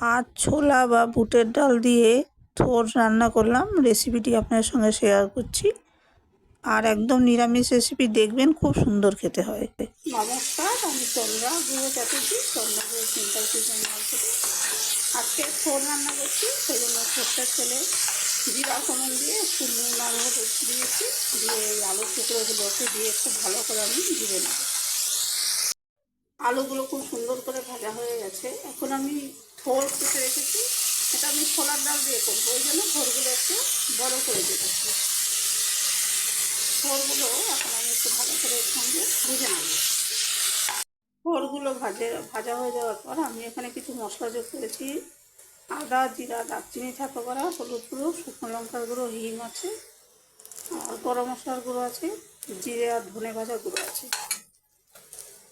আজ ছোলা বা বুটের ডাল দিয়ে থোর রান্না করলাম। রেসিপিটি আপনার সঙ্গে শেয়ার করছি। আর একদম নিরামিষ রেসিপি দেখবেন, খুব সুন্দর খেতে হয়। নমস্কার, আমি গুহ চ্যাটার্জি তন্দ্রা গুহ সিম্পল কিচেন আজকে থোর রান্না করছি সেই জন্য থোরটা ছেলে জিরা ফোড়ন দিয়ে একটু নুন আর দিয়েছি। দিয়ে এই আলু টুকরোগুলোকে দিয়ে খুব ভালো করে আমি দিয়ে নেব। আলুগুলো খুব সুন্দর করে ভাজা হয়ে গেছে। এখন আমি থোর কেটে রেখেছি। এটা আমি ছোলার ডাল দিয়ে করব। ওই জন্য থোরগুলো একটু বড় করে দিতেছি থোরগুলো এখন আমি একটু ভালো করে সঙ্গে ভেজে নেব। থোরগুলো ভাজে, ভাজা হয়ে যাওয়ার পর আমি এখানে কিছু মশলা যোগ করেছি। আদা, জিরা, দারচিনি ছাপা করা, হলুদ গুঁড়ো, শুকনো লঙ্কার গুঁড়ো, হিম আছে, আর গরম মশলার গুঁড়ো আছে, জিরে আর ধনে ভাজা গুঁড়ো আছে।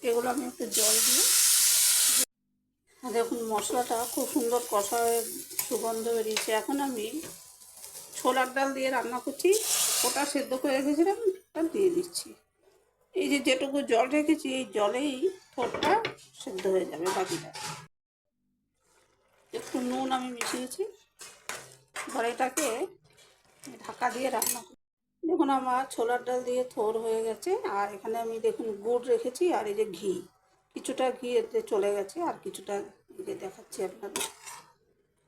এগুলো আমি একটু জল দিয়ে দেখুন, মশলাটা খুব সুন্দর কষা হয়ে সুগন্ধ বেরিয়েছে। এখন আমি ছোলার ডাল দিয়ে রান্না করছি। ওটা সেদ্ধ করে রেখেছিলাম ওটা দিয়ে দিচ্ছি। এই যে যেটুকু জল রেখেছি, এই জলেই থোরটা সেদ্ধ হয়ে যাবে বাকিটা। একটু নুন আমি মিশিয়েছি। এবার এটাকে ঢাকা দিয়ে রান্না করি। দেখুন, আমার ছোলার ডাল দিয়ে থোর হয়ে গেছে। আর এখানে আমি দেখুন, গুড় রেখেছি আর এই যে ঘি। কিছুটা ঘি এতে চলে গেছে আর কিছুটা যে দেখাচ্ছি আপনাদের।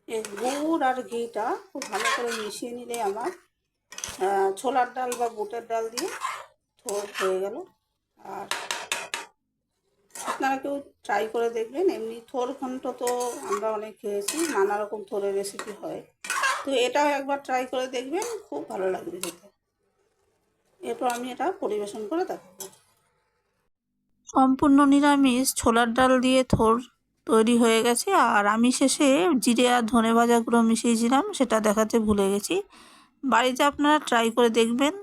এই গুড় আর ঘিটা খুব ভালো করে মিশিয়ে নিলে আমার ছোলার ডাল বা বুটের ডাল দিয়ে থোর হয়ে গেল। আর আপনারা কেউ ট্রাই করে দেখবেন। এমনি থোর ঘন্ট তো আমরা অনেক খেয়েছি, নানা রকম থোরের রেসিপি হয়। তো এটাও একবার ট্রাই করে দেখবেন, খুব ভালো লাগবে খেতে। এরপর আমি এটা পরিবেশন করে দেখাবো। সম্পূর্ণ নিরামিষ ছোলার ডাল দিয়ে থোর তৈরি হয়ে গেছে। আর আমি শেষে জিরে আর ধনে ভাজাগুলো মিশিয়েছিলাম সেটা দেখাতে ভুলে গেছি। বাড়িতে আপনারা ট্রাই করে দেখবেন।